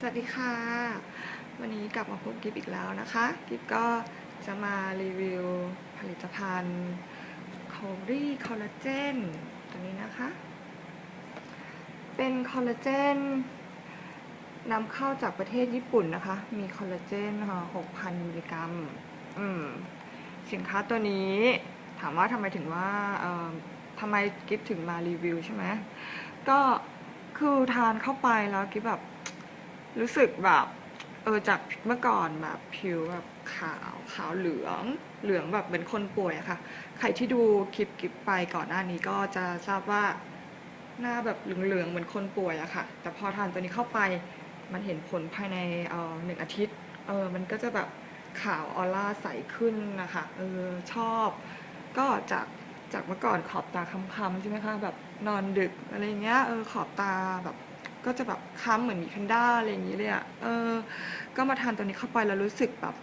สวัสดีค่ะ วันนี้กลับมาพบกิฟอีกแล้วนะคะ กิฟก็จะมารีวิวผลิตภัณฑ์คอรี่คอลลาเจนตัวนี้นะคะ เป็นคอลลาเจนนำเข้าจากประเทศญี่ปุ่นนะคะ มีคอลลาเจนค่ะ6,000 มิลลิกรัมอืมสินค้าตัวนี้ถามว่าทำไมถึงว่าเอ่อทำไมกิฟถึงมารีวิวใช่ไหมก็คือทานเข้าไปแล้วกิฟแบบ รู้สึกแบบเออจากเมื่อก่อนแบบผิวแบบขาวขาวเหลืองเหลืองแบบเหมือนคนป่วยอะค่ะใครที่ดูคลิปกิฟไปก่อนหน้านี้ก็จะทราบว่าหน้าแบบเหลืองๆเหมือนคนป่วยอะค่ะ แต่พอทานตัวนี้เข้าไปมันเห็นผลภายในเอ่อหนึ่งอาทิตย์เออมันก็จะแบบขาวออร่าใสขึ้นนะคะเออชอบ ก็จากจากเมื่อก่อนขอบตาค้ำๆใช่ไหมคะแบบนอนดึกอะไรเงี้ยเออขอบตาแบบ ก็จะแบบค้ำเหมือนมีแพนด้าอะไรอย่างนี้เลยอะเออ ก็มาทานตัวนี้เข้าไปแล้วรู้สึกแบบ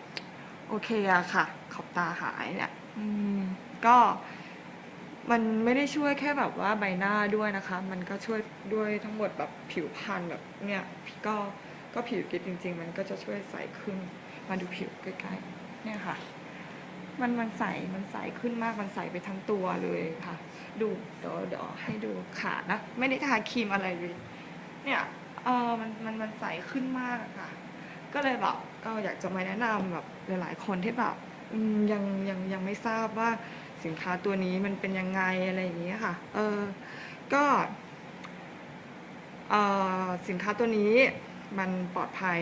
โอเคอะค่ะ ขอบตาหายเนี่ย อืม ก็มันไม่ได้ช่วยแค่แบบว่าใบหน้าด้วยนะคะ มันก็ช่วยด้วยทั้งหมดแบบผิวพรรณแบบเนี่ย ก็ก็ผิวกิฟจริง ๆ มันก็จะช่วยใสขึ้น มาดูผิวใกล้ๆ เนี่ยค่ะ มันมันใส มันใสขึ้นมาก มันใสไปทั้งตัวเลยค่ะ ดู เดี๋ยวเดี๋ยวให้ดูขานะ ไม่ได้ทาครีมอะไรเลย เนี่ยเออมันมันมันใสขึ้นมากอะค่ะ ก็เลยแบบเอออยากจะมาแนะนำแบบหลายๆคนที่แบบอืมยังยังยังไม่ทราบว่าสินค้าตัวนี้มันเป็นยังไงอะไรอย่างเงี้ยค่ะ เออ ก็เออสินค้าตัวนี้มันปลอดภัย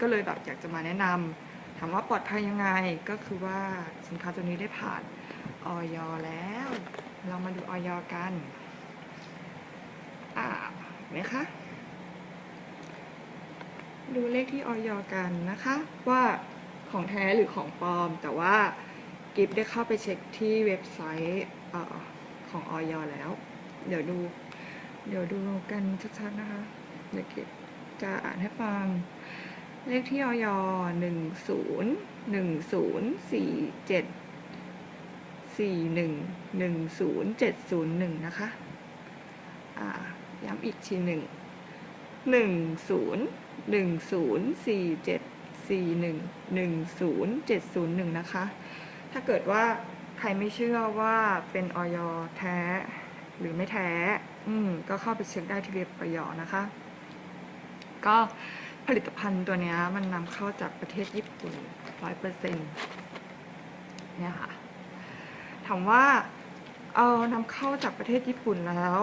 ก็เลยแบบอยากจะมาแนะนำถามว่าปลอดภัยยังไงก็คือว่าสินค้าตัวนี้ได้ผ่านออยแล้ว เรามาดูออยกัน อ่าเห็นไหมคะ ดูเลขที่ออยกันนะคะ ว่าของแท้หรือของปลอม แต่ว่ากิฟได้เข้าไปเช็คที่เว็บไซต์อของออยแล้ว เดี๋ยวดู เดี๋ยวดูกันชัดๆนะคะ เดี๋ยวกิฟจะอ่านให้ฟัง เลขที่ออยหนึ่งศูนย์หนึ่งศูนย์สี่เจ็ดสี่หนึ่งหนึ่งศูนย์เจ็ดศูนย์หนึ่งนะคะ อ่า ย้ำอีกทีหนึ่ง หนึ่งศูนย์หนึ่งศูนย์สี่เจ็ดสี่หนึ่งหนึ่งศูนย์เจ็ดศูนย์หนึ่งนะคะ ถ้าเกิดว่าใครไม่เชื่อว่าเป็นออยแท้หรือไม่แท้ อืม ก็เข้าไปเช็คได้ที่เว็บออยนะคะ ก็ผลิตภัณฑ์ตัวนี้มันนำเข้าจากประเทศญี่ปุ่นร้อยเปอร์เซ็นต์เนี่ยค่ะ ถามว่า เออนำเข้าจากประเทศญี่ปุ่นแล้ว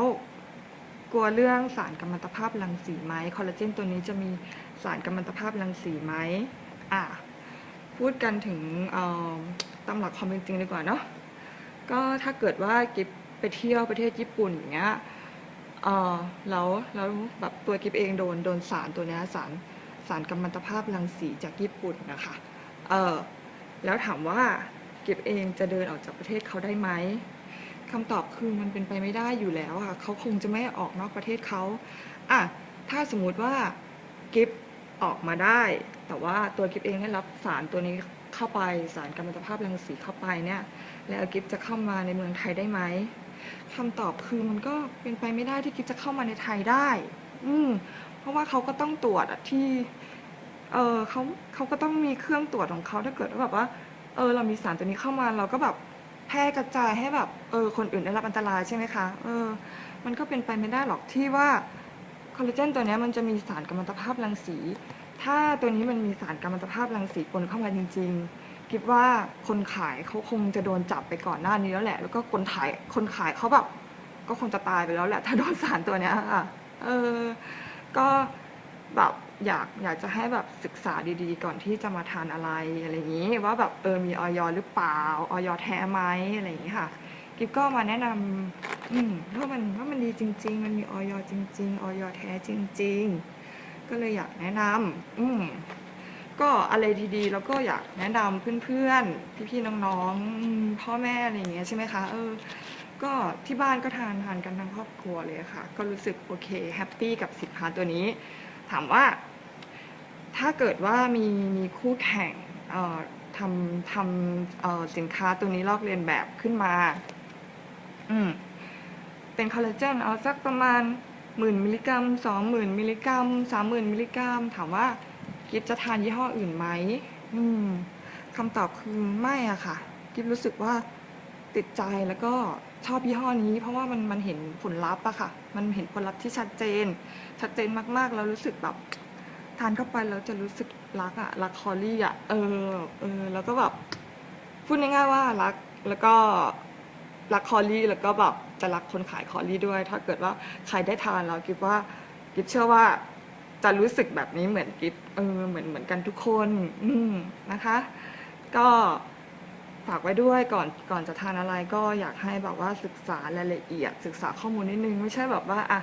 กลัวเรื่องสารกัมมันตภาพรังสีไหมคอลลาเจนตัวนี้จะมีสารกัมมันตภาพรังสีไหมอะพูดกันถึงตามหลักความเป็นจริงดีกว่าเนาะก็ถ้าเกิดว่ากิฟไปเที่ยวประเทศญี่ปุ่นอย่างเงี้ยเออแล้วแล้วแบบตัวกิฟเองโดนโดนสารตัวนี้สารสารกัมมันตภาพรังสีจากญี่ปุ่นนะคะเออแล้วถามว่ากิฟเองจะเดินออกจากประเทศเขาได้ไหม คำตอบคือมันเป็นไปไม่ได้อยู่แล้วค่ะเขาคงจะไม่ออกนอกประเทศเขาอะถ้าสมมุติว่ากิฟออกมาได้ แต่ว่าตัวกิฟเองได้รับสารตัวนี้เข้าไปสารกัมมันตภาพรังสีเข้าไปเนี่ยแล้วกิฟจะเข้ามาในเมืองไทยได้ไหมคำตอบคือมันก็เป็นไปไม่ได้ที่กิฟจะเข้ามาในไทยได้ อืมเพราะว่าเขาก็ต้องตรวจที่เออเขาเขาก็ต้องมีเครื่องตรวจของเขาถ้าเกิดว่าแบบว่า เออ เรามีสารตัวนี้เข้ามาเราก็แบบ แพร่กระจายให้แบบเออคนอื่นได้รับอันตรายใช่ไหมคะเออมันก็เป็นไปไม่ได้หรอกที่ว่าคอลลาเจนตัวนี้มันจะมีสารกัมมันตภาพรังสี ถ้าตัวนี้มันมีสารกัมมันตภาพรังสีปนเข้ามาจริง ๆ คิดว่าคนขายเขาคงจะโดนจับไปก่อนหน้านี้แล้วแหละ แล้วก็คนขายคนขายเขาแบบก็คงจะตายไปแล้วแหละ ถ้าโดนสารตัวเนี้ยค่ะเออก็แบบ อยากอยากจะให้แบบศึกษาดีๆ ก่อนที่จะมาทานอะไรอะไรอย่างนี้ ว่าแบบเออมีออยหรือเปล่าออยแท้ไหมอะไรอย่างนี้ค่ะกิฟก็มาแนะนำอืมว่ามันว่ามันดีจริง ๆ มันมีออยจริง ๆออยแท้จริง ๆ ก็เลยอยากแนะนำอืมก็อะไรดีๆ แล้วก็อยากแนะนำเพื่อนๆ พี่ๆ น้องๆ พ่อแม่อะไรอย่างเงี้ยใช่ไหมคะ เออ ก็ที่บ้านก็ทานทานกันทั้งครอบครัวเลยค่ะ ก็รู้สึกโอเคแฮปปี้กับสินค้าตัวนี้ ถามว่า ถ้าเกิดว่ามีมีคู่แข่งทำทำสินค้าตัวนี้ลอกเลียนแบบขึ้นมา อืมเป็นคอลลาเจนเอาสักประมาณหมื่นมิลลิกรัมสองหมื่นมิลลิกรัมสามหมื่นมิลลิกรัม ถามว่ากิฟจะทานยี่ห้ออื่นไหมอืมคำตอบคือไม่อะค่ะ กิฟรู้สึกว่าติดใจแล้วก็ชอบยี่ห้อนี้ เพราะว่ามันมันเห็นผลลัพธ์อะค่ะ มันเห็นผลลัพธ์ที่ชัดเจน ชัดเจนมากๆ แล้วรู้สึกแบบ ทานเข้าไปแล้วจะรู้สึกรักอะรักคอรี่อะเออเออ แล้วก็แบบพูดง่ายๆว่ารักแล้วก็รักคอรี่แล้วก็แบบจะรักคนขายคอรี่ด้วย ถ้าเกิดว่าใครได้ทานแล้วกิฟว่ากิฟเชื่อว่าจะรู้สึกแบบนี้เหมือนกิฟเออเหมือนเหมือนกันทุกคน อืมนะคะ ก็ฝากไว้ด้วยก่อนก่อนจะทานอะไรก็อยากให้แบบว่าศึกษารายละเอียด ศึกษาข้อมูลนิดนึง ไม่ใช่แบบว่าอะ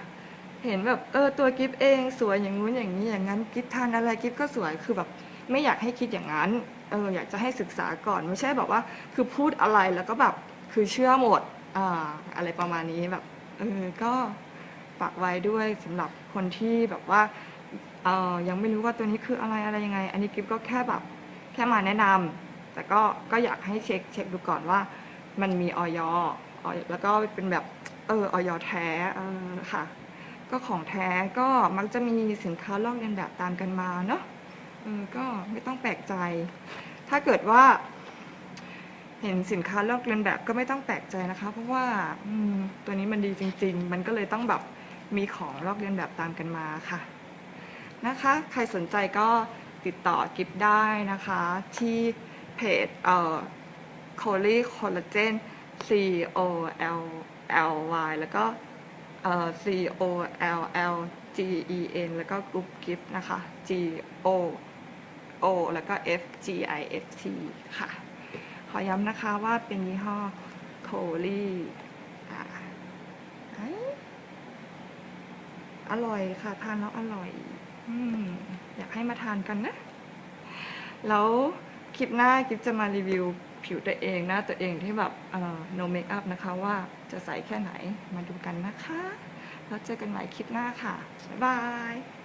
เห็นแบบเออตัวกิฟเองสวยอย่างงู้นอย่างนี้อย่างนั้นกิฟทานอะไรกิฟก็สวยคือแบบไม่อยากให้คิดอย่างนั้นเอออยากจะให้ศึกษาก่อนไม่ใช่แบบว่า คือพูดอะไรแล้วก็แบบคือเชื่อหมดอ่าอะไรประมาณนี้แบบเออก็ฝากไว้ด้วยสำหรับคนที่แบบว่าเออยังไม่รู้ว่าตัวนี้คืออะไรอะไรยังไง อันนี้กิฟก็แค่แบบแค่มาแนะนำแต่ก็ก็อยากให้เช็คเช็คดูก่อนว่า มันมีออยออยแล้วก็เป็นแบบเออออยแท้เออค่ะ ก็ของแท้ก็มักจะมีสินค้าลอกเลียนแบบตามกันมาเนาะก็ไม่ต้องแปลกใจ ถ้าเกิดว่า เห็นสินค้าลอกเลียนแบบก็ไม่ต้องแปลกใจนะคะ เพราะว่าตัวนี้มันดีจริง ๆ มันก็เลยต้องแบบมีของลอกเลียนแบบตามกันมาค่ะ นะคะ ใครสนใจก็ติดต่อกิฟได้นะคะ ที่เพจเอ่อ c o l y Collagen C O L L Y แล้วก็ C O L L G E N แล้วก็กรุ๊ปกิฟนะคะ G O O แล้วก็ F G I F T ค่ะ ขอย้ำนะคะว่าเป็นยี่ห้อ c o l y อ่าไอ้อร่อยค่ะ ทานแล้วอร่อยอืมอยากให้มาทานกันนะ แล้วคลิปหน้ากิฟจะมารีวิว ผิวตัวเองหน้าตัวเองที่แบบเอ่อ no makeup นะคะว่าจะใสแค่ไหนมาดูกันนะคะ แล้วเจอกันใหม่คลิปหน้าค่ะ บ๊ายบาย